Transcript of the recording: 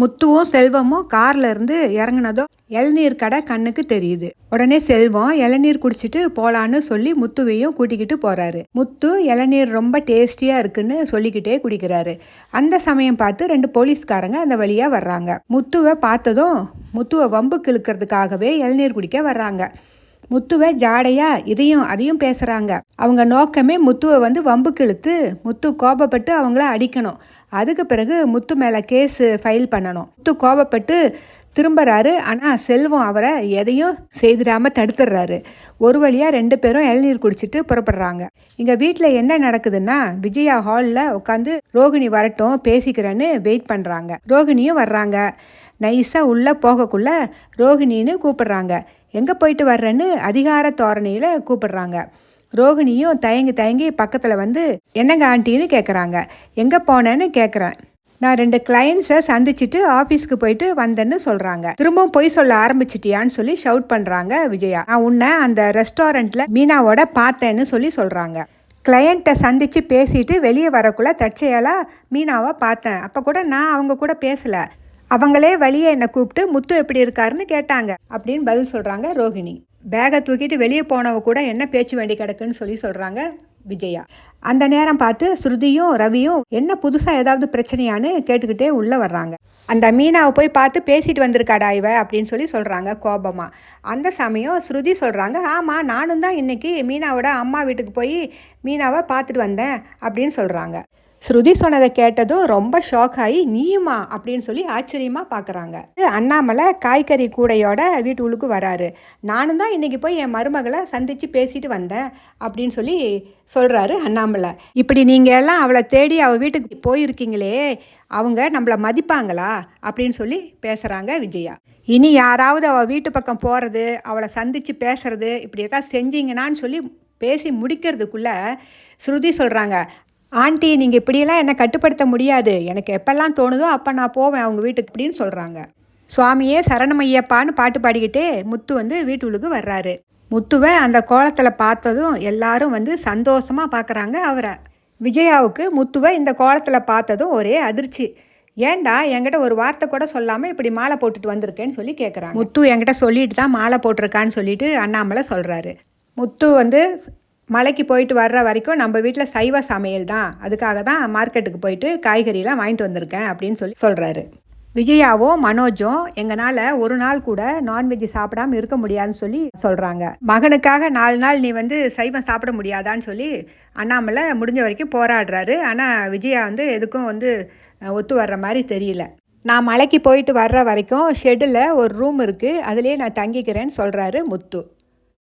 முத்துவும் செல்வமும் கார்ல இருந்து இறங்குனதும் இளநீர் கடை கண்ணுக்கு தெரியுது. உடனே செல்வம் இளநீர் குடிச்சிட்டு போலான்னு சொல்லி முத்துவையும் கூட்டிக்கிட்டு போறாரு. முத்து இளநீர் ரொம்ப டேஸ்டியா இருக்குன்னு சொல்லிக்கிட்டே குடிக்கிறாரு. அந்த சமயம் பார்த்து ரெண்டு போலீஸ்காரங்க அந்த வழியா வர்றாங்க. முத்துவை பார்த்ததும் முத்துவை வம்புக்கு இழுக்கிறதுக்காகவே இளநீர் குடிக்க வர்றாங்க. முத்துவை ஜாடையா இதையும் அதையும் பேசுகிறாங்க அவங்க நோக்கமே முத்துவை வந்து வம்புக்கு இழுத்து முத்து கோபப்பட்டு அவங்கள அடிக்கணும். அதுக்கு பிறகு முத்து மேலே கேஸு ஃபைல் பண்ணணும். முத்து கோபப்பட்டு திரும்புறாரு ஆனால் செல்வம் அவரை எதையும் செய்திடாமல் தடுத்துடுறாரு ஒரு வழியாக ரெண்டு பேரும் இளநீர் குடிச்சிட்டு புறப்படுறாங்க. இங்கே வீட்டில் என்ன நடக்குதுன்னா விஜயா ஹாலில் உட்காந்து ரோகிணி வரட்டும் பேசிக்கிறேன்னு வெயிட் பண்ணுறாங்க ரோகிணியும் வர்றாங்க. நைஸாக உள்ளே போகக்குள்ளே ரோகிணின்னு கூப்பிடுறாங்க. எங்கே போயிட்டு வர்றேன்னு அதிகார தோரணையில் கூப்பிடுறாங்க. ரோகிணியும் தயங்கி தயங்கி பக்கத்தில் வந்து என்னங்க ஆண்டின்னு கேட்குறாங்க எங்கே போனேன்னு கேட்குறேன் நான் ரெண்டு கிளைண்ட்ஸை சந்திச்சுட்டு ஆஃபீஸ்க்கு போயிட்டு வந்தேன்னு சொல்கிறாங்க திரும்பவும் பொய் சொல்ல ஆரம்பிச்சிட்டியான்னு சொல்லி ஷவுட் பண்ணுறாங்க விஜயா. நான் உன்னை அந்த ரெஸ்டாரண்ட்டில் மீனாவோட பார்த்தேன்னு சொல்லி சொல்கிறாங்க கிளையண்ட்டை சந்தித்து பேசிட்டு வெளியே வரக்குள்ள தற்செயலாக மீனாவை பார்த்தேன். அப்போ கூட நான் அவங்க கூட பேசலை. அவங்களே வழியே என்னை கூப்பிட்டு முத்து எப்படி இருக்காருன்னு கேட்டாங்க. அப்படின்னு பதில் சொல்கிறாங்க ரோஹிணி. பேகை தூக்கிட்டு வெளியே போனவ கூட என்ன பேச்சு வேண்டி கிடக்குன்னு சொல்லி சொல்கிறாங்க விஜயா. அந்த நேரம் பார்த்து ஸ்ருதியும் ரவியும் என்ன புதுசாக ஏதாவது பிரச்சனையான்னு கேட்டுக்கிட்டே உள்ளே வர்றாங்க. அந்த மீனாவை போய் பார்த்து பேசிட்டு வந்திருக்காடா இவ அப்படின்னு சொல்லி சொல்கிறாங்க கோபமாக அந்த சமயம் ஸ்ருதி சொல்கிறாங்க ஆமாம் நானும் தான் இன்றைக்கி மீனாவோட அம்மா வீட்டுக்கு போய் மீனாவை பார்த்துட்டு வந்தேன் அப்படின்னு சொல்கிறாங்க ஸ்ருதி சொன்னதை கேட்டதும் ரொம்ப ஷாக் ஆகி நீயுமா அப்படின்னு சொல்லி ஆச்சரியமாக பார்க்குறாங்க அண்ணாமலை காய்கறி கூடையோட வீட்டுக்குள்ளுக்கு வராரு. நானும் தான் இன்றைக்கி போய் என் மருமகளை சந்தித்து பேசிட்டு வந்தேன் அப்படின்னு சொல்லி சொல்கிறாரு அண்ணாமலை. இப்படி நீங்கள் எல்லாம் அவளை தேடி அவள் வீட்டுக்கு போயிருக்கீங்களே அவங்க நம்மளை மதிப்பாங்களா? அப்படின்னு சொல்லி பேசுகிறாங்க விஜயா. இனி யாராவது அவள் வீட்டு பக்கம் போகிறது அவளை சந்தித்து பேசுறது இப்படி ஏதாவது செஞ்சீங்கன்னான்னு சொல்லி பேசி முடிக்கிறதுக்குள்ளே ஸ்ருதி சொல்கிறாங்க ஆண்டி நீங்கள் இப்படியெல்லாம் என்னை கட்டுப்படுத்த முடியாது. எனக்கு எப்பெல்லாம் தோணுதோ அப்போ நான் போவேன் அவங்க வீட்டுக்கு இப்படின்னு சொல்கிறாங்க சுவாமியே சரணமையப்பான்னு பாட்டு பாடிக்கிட்டே முத்து வந்து வீட்டுக்கு வர்றாரு. முத்துவை அந்த கோலத்தில் பார்த்ததும் எல்லாரும் வந்து சந்தோஷமாக பார்க்குறாங்க அவரை. விஜயாவுக்கு முத்துவை இந்த கோலத்தில் பார்த்ததும் ஒரே அதிர்ச்சி. ஏன்டா என்கிட்ட ஒரு வார்த்தை கூட சொல்லாமல் இப்படி மாலை போட்டுட்டு வந்திருக்கேன்னு சொல்லி கேட்குறாங்க முத்து என்கிட்ட சொல்லிட்டு தான் மாலை போட்டிருக்கான்னு சொல்லிட்டு அண்ணாமலை சொல்கிறாரு முத்து வந்து மலைக்கு போயிட்டு வர்ற வரைக்கும் நம்ம வீட்டில் சைவ சமையல் தான். அதுக்காக தான் மார்க்கெட்டுக்கு போயிட்டு காய்கறிலாம் வாங்கிட்டு வந்திருக்கேன் அப்படின்னு சொல்லி சொல்கிறாரு விஜயாவும் மனோஜும் எங்களால் ஒரு நாள் கூட நான்வெஜ் சாப்பிடாம இருக்க முடியாதுன்னு சொல்லி சொல்கிறாங்க மகனுக்காக நாலு நாள் நீ வந்து சைவம் சாப்பிட முடியாதான்னு சொல்லி அண்ணாமலை முடிஞ்ச வரைக்கும் போராடுறாரு. ஆனால் விஜயா வந்து எதுக்கும் வந்து ஒத்து வர்ற மாதிரி தெரியல. நான் மலைக்கு போயிட்டு வர்ற வரைக்கும் ஷெட்டில் ஒரு ரூம் இருக்குது அதுலேயே நான் தங்கிக்கிறேன்னு சொல்கிறாரு முத்து.